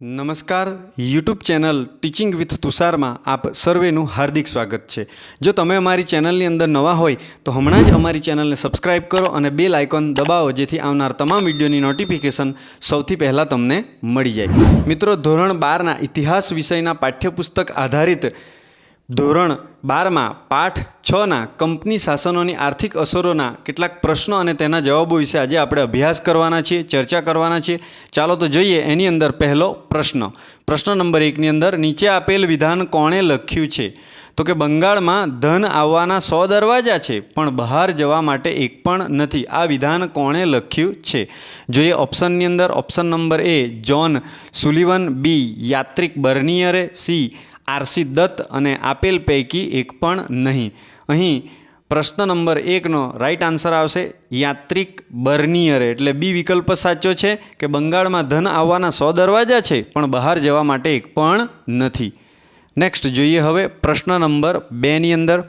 નમસ્કાર, YouTube channel teaching with તુષારમાં આપ સર્વેનું હાર્દિક સ્વાગત છે. જો તમે અમારી ચેનલની અંદર નવા હોય, તો હમણાં જ અમારી ચેનલને સબસ્ક્રાઇબ કરો અને બેલ આઇકોન દબાવો, જેથી આવનાર તમામ વિડીયોની નોટિફિકેશન સૌથી પહેલાં તમને મળી જાય. મિત્રો, ધોરણ બારના ઇતિહાસ વિષયના પાઠ્યપુસ્તક આધારિત ધોરણ બારમાં પાઠ છના કંપની શાસનોની આર્થિક અસરોના કેટલાક પ્રશ્નો અને તેના જવાબો વિશે આજે આપણે અભ્યાસ કરવાના છીએ, ચર્ચા કરવાના છીએ. ચાલો તો જોઈએ એની અંદર પહેલો પ્રશ્ન. પ્રશ્ન નંબર એકની અંદર નીચે આપેલ વિધાન કોણે લખ્યું છે? તો કે બંગાળમાં ધન આવવાના સો દરવાજા છે, પણ બહાર જવા માટે એક પણ નથી. આ વિધાન કોણે લખ્યું છે? જોઈએ ઓપ્શનની અંદર. Option number A, John Sullivan B, Yatrik બર્નિયરે સી આરસી દત્ત અને આપેલ પૈકી એક પણ નહીં. અહીં પ્રશ્ન નંબર એકનો રાઈટ આન્સર આવશે. યાત્રિક બર્નિયરે એટલે બી વિકલ્પ સાચો છે કે બંગાળમાં ધન આવવાના સો દરવાજા છે, પણ બહાર જવા માટે એક પણ નથી. નેક્સ્ટ જોઈએ હવે પ્રશ્ન નંબર બેની અંદર.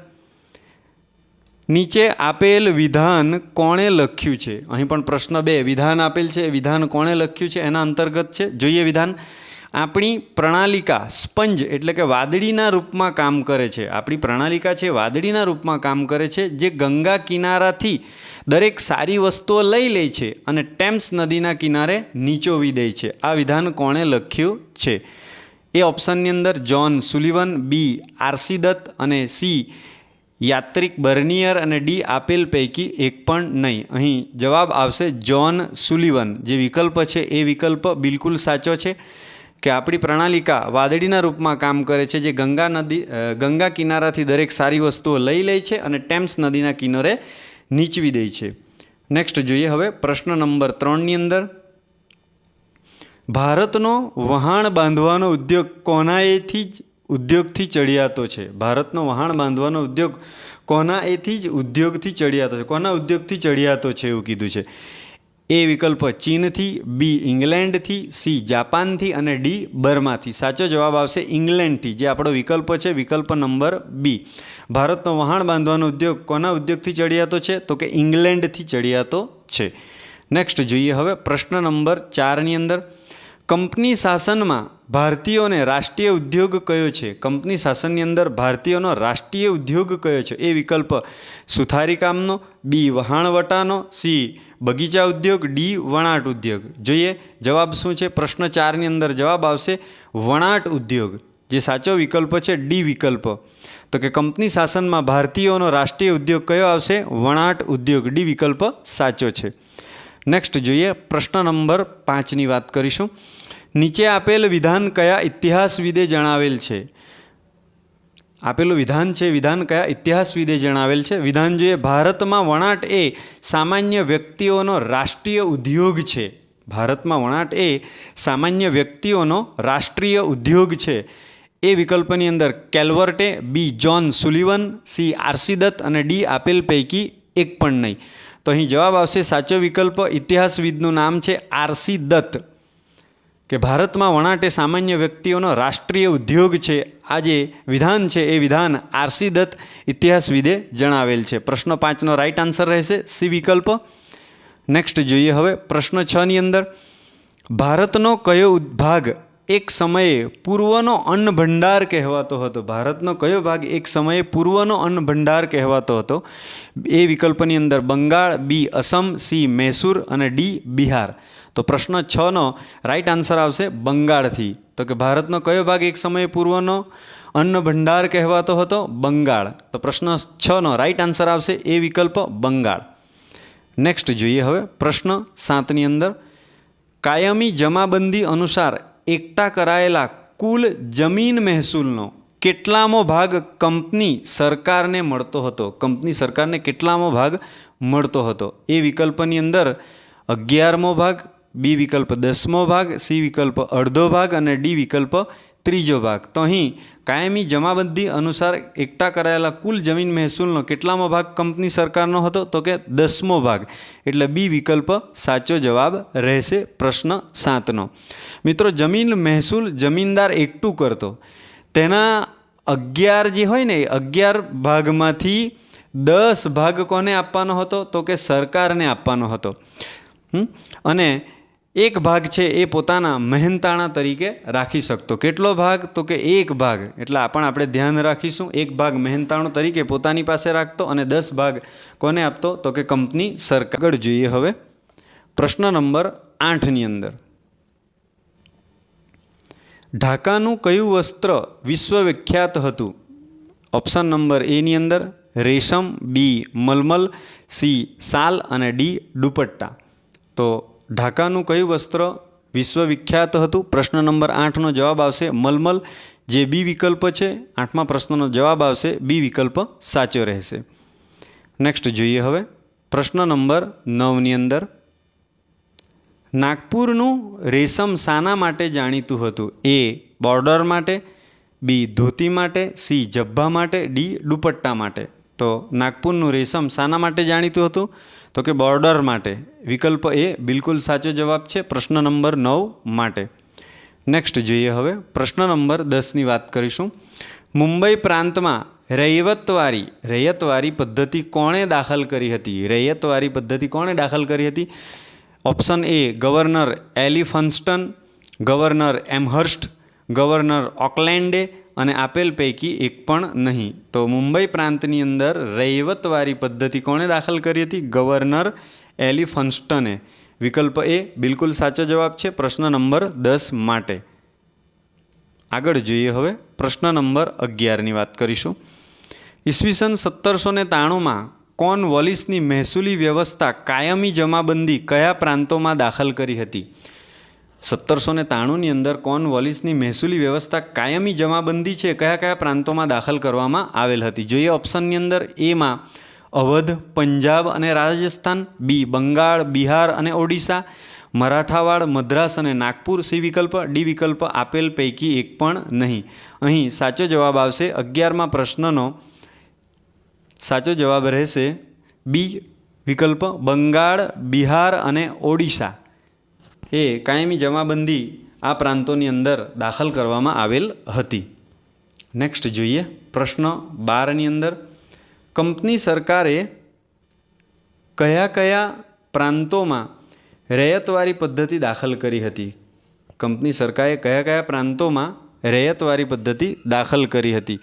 નીચે આપેલ વિધાન કોણે લખ્યું છે? અહીં પણ પ્રશ્ન બે. વિધાન આપેલ છે. વિધાન કોણે લખ્યું છે? એના અંતર્ગત છે. જોઈએ વિધાન. આપણી પ્રણાલિકા, સ્પંજ એટલે કે વાદળીના રૂપમાં કામ કરે છે. આપણી પ્રણાલિકા છે વાદળીના રૂપમાં કામ કરે છે, જે ગંગા કિનારાથી દરેક સારી વસ્તુઓ લઈ લે છે અને ટેમ્સ નદીના કિનારે નીચોવી દે છે. આ વિધાન કોણે લખ્યું છે? એ ઓપ્શનની અંદર John Sullivan, B RC Dutt અને સી યાત્રિક બર્નિયર અને ડી આપેલ પૈકી એક પણ નહીં. અહીં જવાબ આવશે જ્હોન સુલિવન. જે વિકલ્પ છે એ વિકલ્પ બિલકુલ સાચો છે. કે આપણી પ્રણાલિકા વાદળીના રૂપમાં કામ કરે છે, જે ગંગા નદી ગંગા કિનારાથી દરેક સારી વસ્તુઓ લઈ લે છે અને ટેમ્સ નદીના કિનારે નીચવી દે છે. નેક્સ્ટ જોઈએ હવે પ્રશ્ન નંબર ત્રણની અંદર. ભારતનો વહાણ બાંધવાનો ઉદ્યોગ કોનાએથી જ ઉદ્યોગથી ચડિયાતો છે? ભારતનો વહાણ બાંધવાનો ઉદ્યોગ કોનાએથી જ ઉદ્યોગથી ચડિયાતો છે? કોના ઉદ્યોગથી ચડિયાતો છે એવું કીધું છે? એ વિકલ્પ ચીનથી, બી ઇંગ્લેન્ડથી, સી જાપાનથી અને ડી બર્માથી. સાચો જવાબ આવશે ઇંગ્લેન્ડથી, જે આપણો વિકલ્પ છે, વિકલ્પ નંબર બી. ભારતનો વહાણ બાંધવાનો ઉદ્યોગ કોના ઉદ્યોગથી ચડિયાતો છે? તો કે ઇંગ્લેન્ડથી ચડિયાતો છે. નેક્સ્ટ જોઈએ હવે પ્રશ્ન નંબર ચારની અંદર. કંપની શાસનમાં ભારતીયોને રાષ્ટ્રીય ઉદ્યોગ કયો છે? કંપની શાસનની અંદર ભારતીયોનો રાષ્ટ્રીય ઉદ્યોગ કયો છે? એ વિકલ્પ સુથારી કામનો, બી વહાણવટાનો, સી બગીચા ઉદ્યોગ, ડી વણાટ ઉદ્યોગ. જોઈએ જવાબ શું છે? પ્રશ્ન ચારની અંદર જવાબ આવશે વણાટ ઉદ્યોગ. જે સાચો વિકલ્પ છે ડી વિકલ્પ. તો કે કંપની શાસનમાં ભારતીયોનો રાષ્ટ્રીય ઉદ્યોગ કયો આવશે? વણાટ ઉદ્યોગ. ડી વિકલ્પ સાચો છે. નેક્સ્ટ જોઈએ પ્રશ્ન નંબર પાંચની વાત કરીશું. નીચે આપેલ વિધાન કયા ઇતિહાસવિદે જણાવેલ છે? આપેલું વિધાન છે, વિધાન કયા ઇતિહાસવિદે જણાવેલ છે? વિધાન જોઈએ ભારતમાં વણાટ એ સામાન્ય વ્યક્તિઓનો રાષ્ટ્રીય ઉદ્યોગ છે. ભારતમાં વણાટ એ સામાન્ય વ્યક્તિઓનો રાષ્ટ્રીય ઉદ્યોગ છે. એ વિકલ્પની અંદર કેલ્વર્ટે, B, John Sullivan, C, R C Dutt અને ડી આપેલ પૈકી એક પણ નહીં. તો અહીં જવાબ આવશે, સાચો વિકલ્પ ઇતિહાસવિદનું નામ છે આરસી દત્ત. કે ભારતમાં વણાટે સામાન્ય વ્યક્તિઓનો રાષ્ટ્રીય ઉદ્યોગ છે, આ જે વિધાન છે, એ વિધાન આરસી દત્ત ઇતિહાસવિદે જણાવેલ છે. પ્રશ્ન પાંચનો રાઈટ આન્સર રહેશે, સી વિકલ્પ. નેક્સ્ટ જોઈએ હવે પ્રશ્ન છની અંદર. ભારતનો કયો ભાગ એક સમયે પૂર્વનો અન્ન ભંડાર કહેવાતો હતો. ભારતનો કયો ભાગ એક સમયે પૂર્વનો અન્ન ભંડાર કહેવાતો હતો? એ વિકલ્પની અંદર બંગાળ, બી અસમ, સી મૈસૂર અને ડી બિહાર. તો પ્રશ્ન છનો રાઈટ આન્સર આવશે બંગાળથી. તો કે ભારતનો કયો ભાગ એક સમયે પૂર્વનો અન્ન ભંડાર કહેવાતો હતો? બંગાળ. તો પ્રશ્ન છનો રાઈટ આન્સર આવશે એ વિકલ્પ બંગાળ. નેક્સ્ટ જોઈએ હવે પ્રશ્ન સાતની અંદર. કાયમી જમાબંધી અનુસાર એકઠા કરાયેલા કુલ જમીન મહેસૂલનો કેટલામો ભાગ કંપની સરકારને મળતો હતો? કંપની સરકારને કેટલામો ભાગ મળતો હતો? એ વિકલ્પની અંદર અગિયારમો ભાગ, બી વિકલ્પ દસમો ભાગ, સી વિકલ્પ અડધો ભાગ અને ડી વિકલ્પ ત્રીજો ભાગ. તો અહીં કાયમી જમાબંધી અનુસાર એકઠા કરાયેલા કુલ જમીન મહેસૂલનો કેટલામો ભાગ કંપની સરકારનો હતો? તો કે દસમો ભાગ. એટલે બી વિકલ્પ સાચો જવાબ રહેશે પ્રશ્ન સાતનો. મિત્રો, જમીન મહેસૂલ જમીનદાર એકઠું કરતો. તેના અગિયાર જે હોય ને, એ અગિયાર ભાગમાંથી દસ ભાગ કોને આપવાનો હતો? તો કે સરકારને આપવાનો હતો? અને એક ભાગ છે એ પોતાના મહેનતાણા તરીકે રાખી શકતો. કેટલો ભાગ? તો કે એક ભાગ. એટલે પણ આપણે ધ્યાન રાખીશું. એક ભાગ મહેનતાણો તરીકે પોતાની પાસે રાખતો અને દસ ભાગ કોને આપતો? તો કે કંપની સરકાર. જોઈએ હવે. પ્રશ્ન નંબર આઠની અંદર. ઢાકાનું કયું વસ્ત્ર વિશ્વવિખ્યાત હતું? ઓપ્શન નંબર એની અંદર રેશમ, બી, મલમલ, સી, સાલ અને ડી, દુપટ્ટા. તો ઢાકાનું કયું વસ્ત્ર વિશ્વવિખ્યાત હતું? પ્રશ્ન નંબર આઠનો જવાબ આવશે મલમલ, જે બી વિકલ્પ છે. આઠમા પ્રશ્નનો જવાબ આવશે બી વિકલ્પ સાચો રહેશે. નેક્સ્ટ જોઈએ હવે. પ્રશ્ન નંબર નવની અંદર. નાગપુરનું રેશમ શાના માટે જાણીતું હતું? એ બોર્ડર માટે, બી ધોતી માટે, સી જબ્ભા માટે, ડી દુપટ્ટા માટે. તો નાગપુરનું રેશમ શાના માટે જાણીતું હતું? તો કે બોર્ડર માટે. વિકલ્પ એ બિલકુલ સાચો જવાબ છે, પ્રશ્ન નંબર નવ માટે. નેક્સ્ટ જોઈએ હવે, પ્રશ્ન નંબર દસની વાત કરીશું. મુંબઈ પ્રાંતમાં રૈયતવારી રૈયતવારી પદ્ધતિ કોણે દાખલ કરી હતી? રૈયતવારી પદ્ધતિ કોણે દાખલ કરી હતી? Option A, governor Elphinstone, governor Amherst, governor ઓકલેન્ડે અને આપેલ પૈકી એક પણ નહીં. તો મુંબઈ પ્રાંતની અંદર રૈવતવારી પદ્ધતિ કોણે દાખલ કરી હતી? ગવર્નર એલિફન્સ્ટને વિકલ્પ એ બિલકુલ સાચો જવાબ છે, પ્રશ્ન નંબર દસ માટે. આગળ જોઈએ હવે, પ્રશ્ન નંબર અગિયારની વાત કરીશું. ઈસવીસન સત્તરસો ને ત્રાણુંમાં કોન વોલિસની મહેસૂલી વ્યવસ્થા કાયમી જમાબંધી કયા પ્રાંતોમાં દાખલ કરી હતી? સત્તરસો ને ત્રાણુંની અંદર કોર્નવોલિસની મહેસૂલી વ્યવસ્થા કાયમી જમાબંધી છે કયા કયા પ્રાંતોમાં દાખલ કરવામાં આવેલ હતી? જોઈએ ઓપ્શનની અંદર એમાં અવધ, પંજાબ અને રાજસ્થાન, બી બંગાળ, બિહાર અને ઓડિશા, મરાઠાવાડ, મદ્રાસ અને નાગપુર સી વિકલ્પ, ડી વિકલ્પ આપેલ પૈકી એક પણ નહીં. અહીં સાચો જવાબ આવશે અગિયારમાં પ્રશ્નનો. સાચો જવાબ રહેશે બી વિકલ્પ બંગાળ, બિહાર અને ઓડિશા. એ કાયમી જમાબંધી આ પ્રાંતોની અંદર દાખલ કરવામાં આવેલ હતી. નેક્સ્ટ જોઈએ પ્રશ્ન બારની અંદર. કંપની સરકારે કયા કયા પ્રાંતોમાં રૈયતવારી પદ્ધતિ દાખલ કરી હતી? કંપની સરકારે કયા કયા પ્રાંતોમાં રૈયતવારી પદ્ધતિ દાખલ કરી હતી?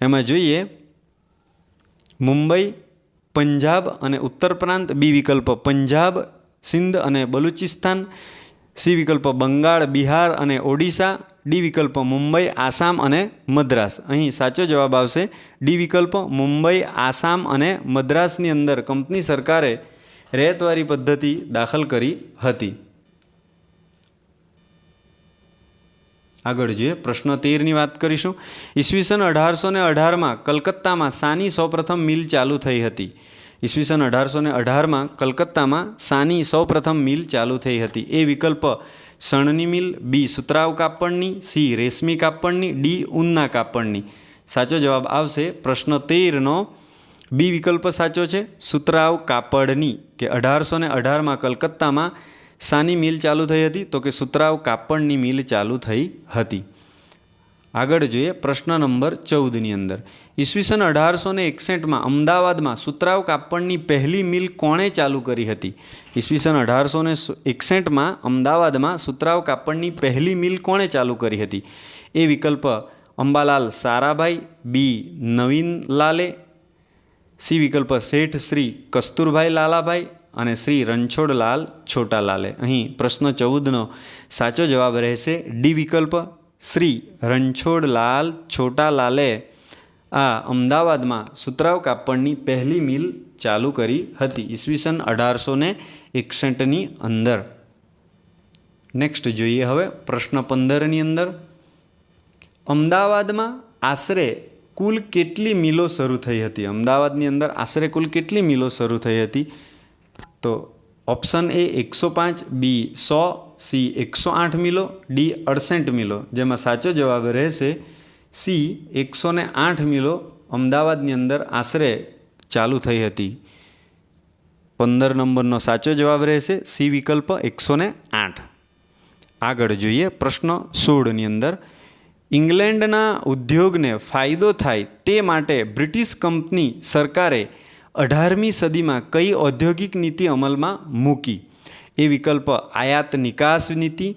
એમાં જોઈએ મુંબઈ, પંજાબ અને ઉત્તર પ્રાંત બી વિકલ્પ. પંજાબ સિંધ અને બલુચિસ્તાન, સી વિકલ્પ બંગાળ, બિહાર અને ઓડિશા, ડી વિકલ્પ મુંબઈ, આસામ અને મદ્રાસ. અહીં સાચો જવાબ આવશે. ડી વિકલ્પ મુંબઈ, આસામ અને મદ્રાસની અંદર કંપની સરકારે રહેતવારી પદ્ધતિ દાખલ કરી હતી. આગળ જોઈએ, પ્રશ્ન તેરની વાત કરીશું. ઈસવીસન અઢારસો ને અઢારમાં કલકત્તામાં સાની સૌપ્રથમ મિલ ચાલુ થઈ હતી. ઈસવીસન અઢારસો ને અઢારમાં કલકત્તામાં સાની સૌપ્રથમ મિલ ચાલુ થઈ હતી. એ વિકલ્પ સણની મિલ, બી સુતરાવ કાપડની, સી રેશમી કાપડની, ડી ઊનના કાપડની. સાચો જવાબ આવશે પ્રશ્ન તેરનો. બી વિકલ્પ સાચો છે સુતરાવ કાપડની. કે અઢારસો ને અઢારમાં કલકત્તામાં સાની મિલ ચાલુ થઈ હતી, તો કે સુતરાવ કાપડની મિલ ચાલુ થઈ હતી. આગળ જોઈએ પ્રશ્ન નંબર ચૌદની અંદર. ઈસવીસન અઢારસો ને એકસઠમાં અમદાવાદમાં સુતરાવ કાપડની પહેલી મિલ કોણે ચાલુ કરી હતી? ઈસવીસન અઢારસો ને એકસઠમાં અમદાવાદમાં સુતરાવ કાપડની પહેલી મિલ કોણે ચાલુ કરી હતી? એ વિકલ્પ અંબાલાલ સારાભાઈ, બી નવીનલાલે, સી વિકલ્પ શેઠ શ્રી કસ્તુરભાઈ લાલાભાઈ અને શ્રી રણછોડલાલ છોટાલાલે. અહીં પ્રશ્ન ચૌદનો સાચો જવાબ રહેશે ડી વિકલ્પ શ્રી રણછોડલાલ છોટાલાલે આ અમદાવાદમાં સુતરાવ કાપડની પહેલી મિલ ચાલુ કરી હતી. ઈસવીસન અઢારસો ને એકસઠની અંદર. નેક્સ્ટ જોઈએ હવે પ્રશ્ન પંદરની અંદર. અમદાવાદમાં આશરે કુલ કેટલી મિલો શરૂ થઈ હતી? અમદાવાદની અંદર આશરે કુલ કેટલી મિલો શરૂ થઈ હતી? તો ઓપ્શન એ એકસો પાંચ, બી સો સી એકસો આઠ મિલો ડી અડસઠ મિલો. જેમાં સાચો જવાબ રહેશે સી એકસો ને આઠ મિલો અમદાવાદની અંદર આશરે ચાલુ થઈ હતી. પંદર નંબરનો સાચો જવાબ રહેશે સી વિકલ્પ એકસો ને આઠ. આગળ જોઈએ પ્રશ્ન સોળની અંદર. ઇંગ્લેન્ડના ઉદ્યોગને ફાયદો થાય તે માટે બ્રિટિશ કંપની સરકારે અઢારમી સદીમાં કઈ ઔદ્યોગિક નીતિ અમલમાં મૂકી? એ વિકલ્પ આયાત નિકાસ નીતિ,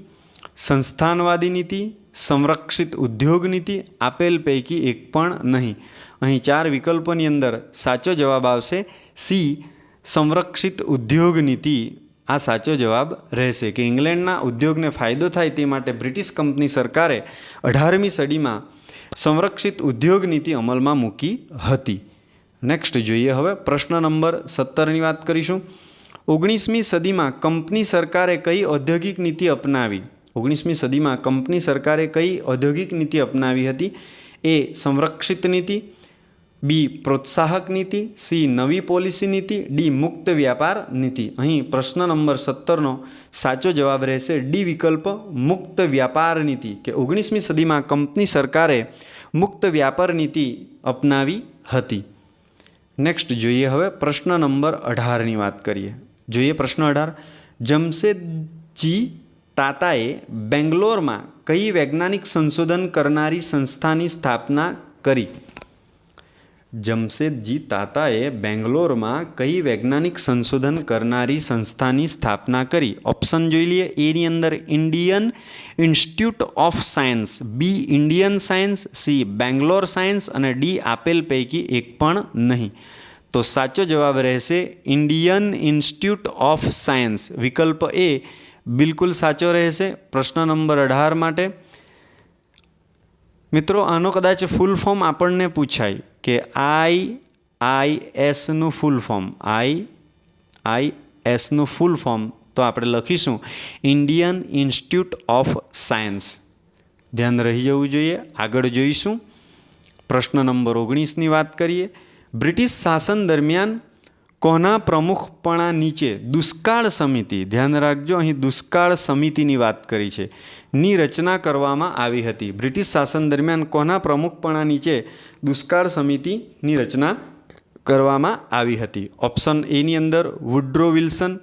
સંસ્થાનવાદી નીતિ, સંરક્ષિત ઉદ્યોગ નીતિ, આપેલ પૈકી એક પણ નહીં. અહીં ચાર વિકલ્પોની અંદર સાચો જવાબ આવશે સી, સંરક્ષિત ઉદ્યોગ નીતિ. આ સાચો જવાબ રહેશે કે ઇંગ્લેન્ડના ઉદ્યોગને ફાયદો થાય તે માટે બ્રિટિશ કંપની સરકારે અઢારમી સદીમાં સંરક્ષિત ઉદ્યોગ નીતિ અમલમાં મૂકી હતી. નેક્સ્ટ જોઈએ હવે પ્રશ્ન નંબર સત્તરની વાત કરીશું. ઓગણીસમી સદીમાં કંપની સરકારે કઈ ઔદ્યોગિક નીતિ અપનાવી? ઓગણીસમી સદીમાં કંપની સરકારે કઈ ઔદ્યોગિક નીતિ અપનાવી હતી? એ સંરક્ષિત નીતિ, બી પ્રોત્સાહક નીતિ, સી નવી પોલિસી નીતિ, ડી મુક્ત વ્યાપાર નીતિ. અહીં પ્રશ્ન નંબર સત્તરનો સાચો જવાબ રહેશે ડી વિકલ્પ મુક્ત વ્યાપાર નીતિ. કે ઓગણીસમી સદીમાં કંપની સરકારે મુક્ત વ્યાપાર નીતિ અપનાવી હતી? નેક્સ્ટ જોઈએ હવે પ્રશ્ન નંબર અઢારની વાત કરીએ. જોઈએ પ્રશ્ન અઢાર. જમશેદજી તાતાએ બેંગ્લોરમાં કઈ વૈજ્ઞાનિક સંશોધન કરનારી સંસ્થાની સ્થાપના કરી? જમશેદજી તાતાએ બેંગ્લોરમાં કઈ વૈજ્ઞાનિક સંશોધન કરનારી સંસ્થાની સ્થાપના કરી? ઓપ્શન જોઈ લઈએ. એની અંદર Indian Institute of Science B Indian Science C Bangalore Science અને ડી આપેલ પૈકી એક પણ નહીં. તો સાચો જવાબ રહેશે ઇન્ડિયન ઇન્સ્ટિટ્યૂટ ઓફ સાયન્સ વિકલ્પ એ બિલકુલ સાચો રહેશે. પ્રશ્ન નંબર અઢાર માટે, મિત્રો, આનો કદાચ ફૂલ ફોર્મ આપણને પૂછાય કે આઈ આઈ એસનું ફૂલ ફોર્મ આઈ આઈ એસનું ફૂલ ફોર્મ તો આપણે લખીશું ઇન્ડિયન ઇન્સ્ટિટ્યૂટ ઓફ સાયન્સ ધ્યાન રહી જવું જોઈએ. આગળ જોઈશું. પ્રશ્ન નંબર ઓગણીસની વાત કરીએ. બ્રિટિશ શાસન દરમિયાન કોના પ્રમુખપણા નીચે દુષ્કાળ સમિતિ, ધ્યાન રાખજો, અહીં દુષ્કાળ સમિતિની વાત કરી છે, ની રચના કરવામાં આવી હતી. બ્રિટિશ શાસન દરમિયાન કોના પ્રમુખપણા નીચે દુષ્કાળ સમિતિની રચના કરવામાં આવી હતી? ઓપ્શન એની અંદર Woodrow Wilson,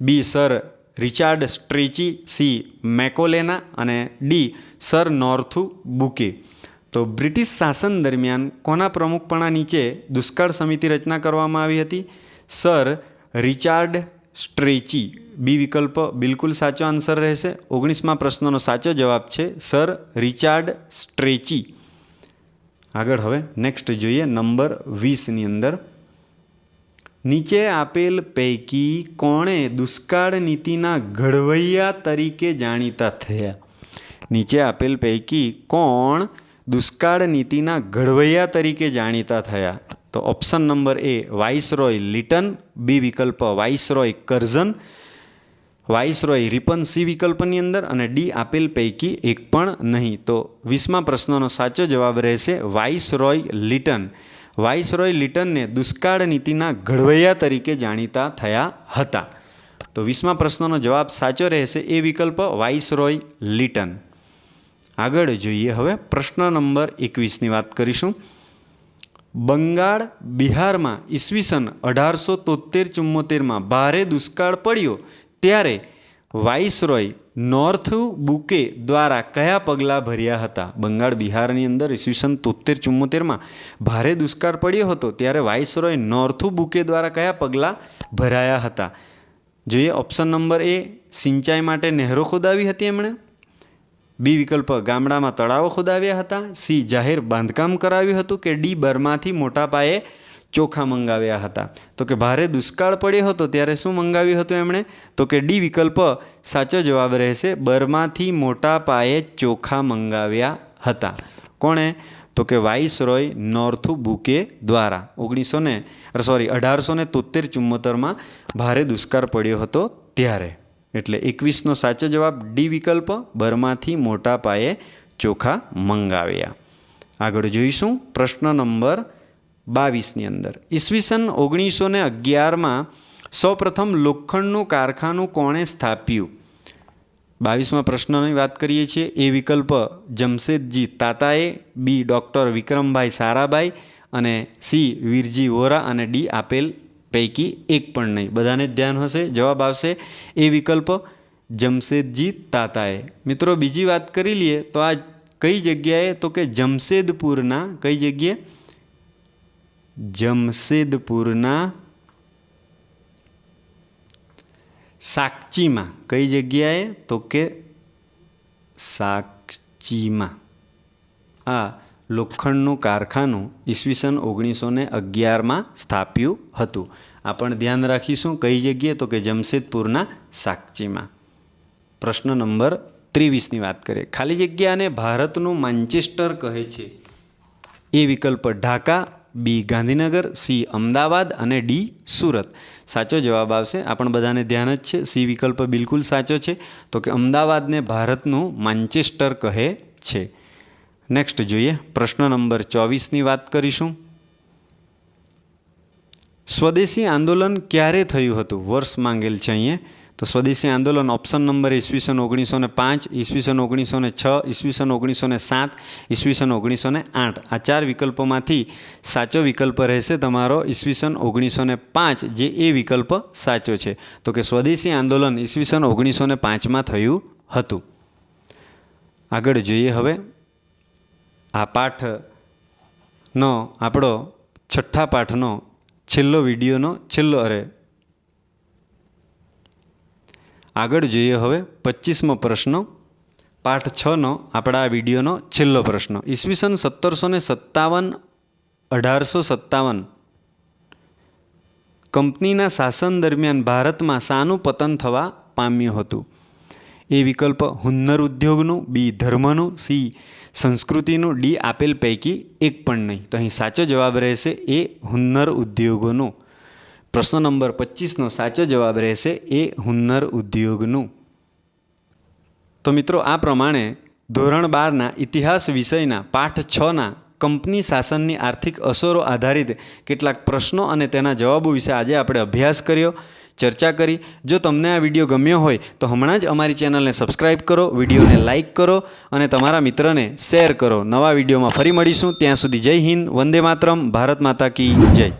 B sir Richard Strachey, C મેકોલેના અને ડી સર નોર્થુ બુકે. તો બ્રિટિશ શાસન દરમિયાન કોના પ્રમુખપણા નીચે દુષ્કાળ સમિતિ રચના કરવામાં આવી હતી? Sir, Richard સ્ટ્રેચી. બી વિકલ્પ બિલકુલ સાચો આન્સર રહેશે. ઓગણીસમાં પ્રશ્નનો સાચો જવાબ છે, સર, રિચાર્ડ સ્ટ્રેચી. આગળ હવે નેક્સ્ટ જોઈએ નંબર વીસની અંદર. નીચે આપેલ પૈકી કોણે દુષ્કાળ નીતિના ઘડવૈયા તરીકે જાણીતા થયા? નીચે આપેલ પૈકી કોણ દુષ્કાળ નીતિના ઘડવૈયા તરીકે જાણીતા થયા. તો option number A viceroy Lytton B વિકલ્પ viceroy Curzon viceroy Ripon C વિકલ્પની અંદર, અને ડી આપેલ પૈકી એક પણ નહીં. તો વીસમા પ્રશ્નનો સાચો જવાબ રહેશે વાઇસરોય લિટન વાઇસરોય લિટનને દુષ્કાળ નીતિના ઘડવૈયા તરીકે જાણીતા થયા હતા. તો વીસમા પ્રશ્નનો જવાબ સાચો રહેશે એ વિકલ્પ વાઇસરોય લિટન આગળ જોઈએ. હવે પ્રશ્ન નંબર એકવીસની વાત કરીશું. બંગાળ બિહારમાં ઈસવીસન અઢારસો તોતેર ચુમ્મોતેરમાં ભારે દુષ્કાળ પડ્યો. ત્યારે વાઇસરોય નોર્થ બુકે દ્વારા કયા પગલાં ભર્યા હતા? બંગાળ બિહારની અંદર ઈસવીસન તોતેર ચુમ્મોતેરમાં ભારે દુષ્કાળ પડ્યો હતો. ત્યારે વાઇસરોય નોર્થ બુકે દ્વારા કયા પગલાં ભરાયા હતા? જોઈએ, ઓપ્શન નંબર એ સિંચાઈ માટે નહેરો ખોદાવી હતી એમણે. બી વિકલ્પ ગામડામાં તળાવો ખોદાવ્યા હતા. સી જાહેર બાંધકામ કરાવ્યું હતું કે ડી બર્માથી મોટા પાયે ચોખા મંગાવ્યા હતા. તો કે ભારે દુષ્કાળ પડ્યો હતો ત્યારે શું મંગાવ્યું હતું એમણે? તો કે ડી વિકલ્પ સાચો જવાબ રહેશે, બર્માથી મોટા પાયે ચોખા મંગાવ્યા હતા. કોણે? તો કે વાઇસરોય નોર્થુ બુકે દ્વારા. ઓગણીસો ને સોરી અઢારસો ને તોતેર ચુમ્મોતેરમાં ભારે દુષ્કાળ પડ્યો હતો ત્યારે. એટલે એકવીસનો સાચો જવાબ ડી વિકલ્પ બર્માથી મોટા પાયે ચોખા મંગાવ્યા. આગળ જોઈશું પ્રશ્ન નંબર બાવીસની અંદર. ઈસવીસન ઓગણીસો ને અગિયારમાં સૌપ્રથમ લોખંડનું કારખાનું કોણે સ્થાપ્યું? બાવીસમાં પ્રશ્નની વાત કરીએ છીએ. એ વિકલ્પ જમશેદજી તાતાએ, બી ડૉક્ટર વિક્રમભાઈ સારાભાઈ અને સી વીરજી વોરા અને ડી આપેલ પૈકી એક પણ નહીં. બધાને જ ધ્યાન હશે, જવાબ આવશે, એ વિકલ્પ જમશેદજી તાતાએ. મિત્રો, બીજી વાત કરી લઈએ તો આ કઈ જગ્યાએ? તો કે જમશેદપુરના, કઈ જગ્યાએ? જમશેદપુરના સાકચીમાં. કઈ જગ્યાએ? તો કે સાકચીમાં. આ લોખંડનું કારખાનું ઈસવીસન ઓગણીસો ને અગિયારમાં સ્થાપ્યું હતું. આ પણ ધ્યાન રાખીશું કઈ જગ્યાએ? તો કે જમશેદપુરના સાકચીમાં. પ્રશ્ન નંબર ત્રેવીસની વાત કરીએ. ખાલી જગ્યાને ભારતનું માન્ચેસ્ટર કહે છે. એ વિકલ્પ ઢાકા, બી ગાંધીનગર, સી અમદાવાદ અને ડી સુરત. સાચો જવાબ આવશે. આપણ બધાને ધ્યાન જ છે. સી વિકલ્પ બિલકુલ સાચો છે. તો કે અમદાવાદને ભારતનું માન્ચેસ્ટર કહે છે. નેક્સ્ટ જોઈએ, પ્રશ્ન નંબર ચોવીસની વાત કરીશું. સ્વદેશી આંદોલન ક્યારે થયું હતું? વર્ષ માંગેલ છે અહીંયા. તો સ્વદેશી આંદોલન ઓપ્શન નંબર ઈસવીસન ઓગણીસો ને પાંચ, ઈસવીસન ઓગણીસો ને છ, ઈસવીસન ઓગણીસો ને સાત, ઈસવીસન ઓગણીસો ને આઠ. આ ચાર વિકલ્પોમાંથી સાચો વિકલ્પ રહેશે તમારો ઈસવીસન ઓગણીસો ને પાંચ, જે એ વિકલ્પ સાચો છે. તો કે સ્વદેશી આંદોલન ઈસવીસન ઓગણીસો ને પાંચમાં થયું હતું. આગળ જોઈએ હવે. આ પાઠનો આપણો છઠ્ઠા પાઠનો છેલ્લો વિડીયોનો છેલ્લો અરે. આગળ જોઈએ હવે પચીસમો પ્રશ્ન. પાઠ છનો આપણા આ વિડીયોનો છેલ્લો પ્રશ્ન. ઈસવીસન સત્તરસો ને સત્તાવન, અઢારસો સત્તાવન. કંપનીના શાસન દરમિયાન ભારતમાં શાનું પતન થવા પામ્યું હતું. એ વિકલ્પ હુન્નર ઉદ્યોગનું, બી ધર્મનું, સી સંસ્કૃતિનું, ડી આપેલ પૈકી એક પણ નહીં. તો અહીં સાચો જવાબ રહેશે એ હુન્નર ઉદ્યોગોનું. પ્રશ્ન નંબર પચીસનો સાચો જવાબ રહેશે એ હુન્નર ઉદ્યોગનું. તો મિત્રો આ પ્રમાણે ધોરણ બારના ઇતિહાસ વિષયના, પાઠ છના, કંપની શાસનની આર્થિક અસરો આધારિત કેટલાક પ્રશ્નો અને તેના જવાબો વિશે આજે આપણે અભ્યાસ કર્યો. ચર્ચા કરી. જો તમને આ વીડિયો ગમ્યો હોય, તો હમણાં જ અમારી ચેનલને સબસ્ક્રાઈબ કરો, વિડીયોને લાઇક કરો અને તમારા મિત્રને શેર કરો. નવા વિડીયોમાં ફરી મળીશું. ત્યાં સુધી જય હિન્દ, વંદે માતરમ, ભારત માતા કી જય.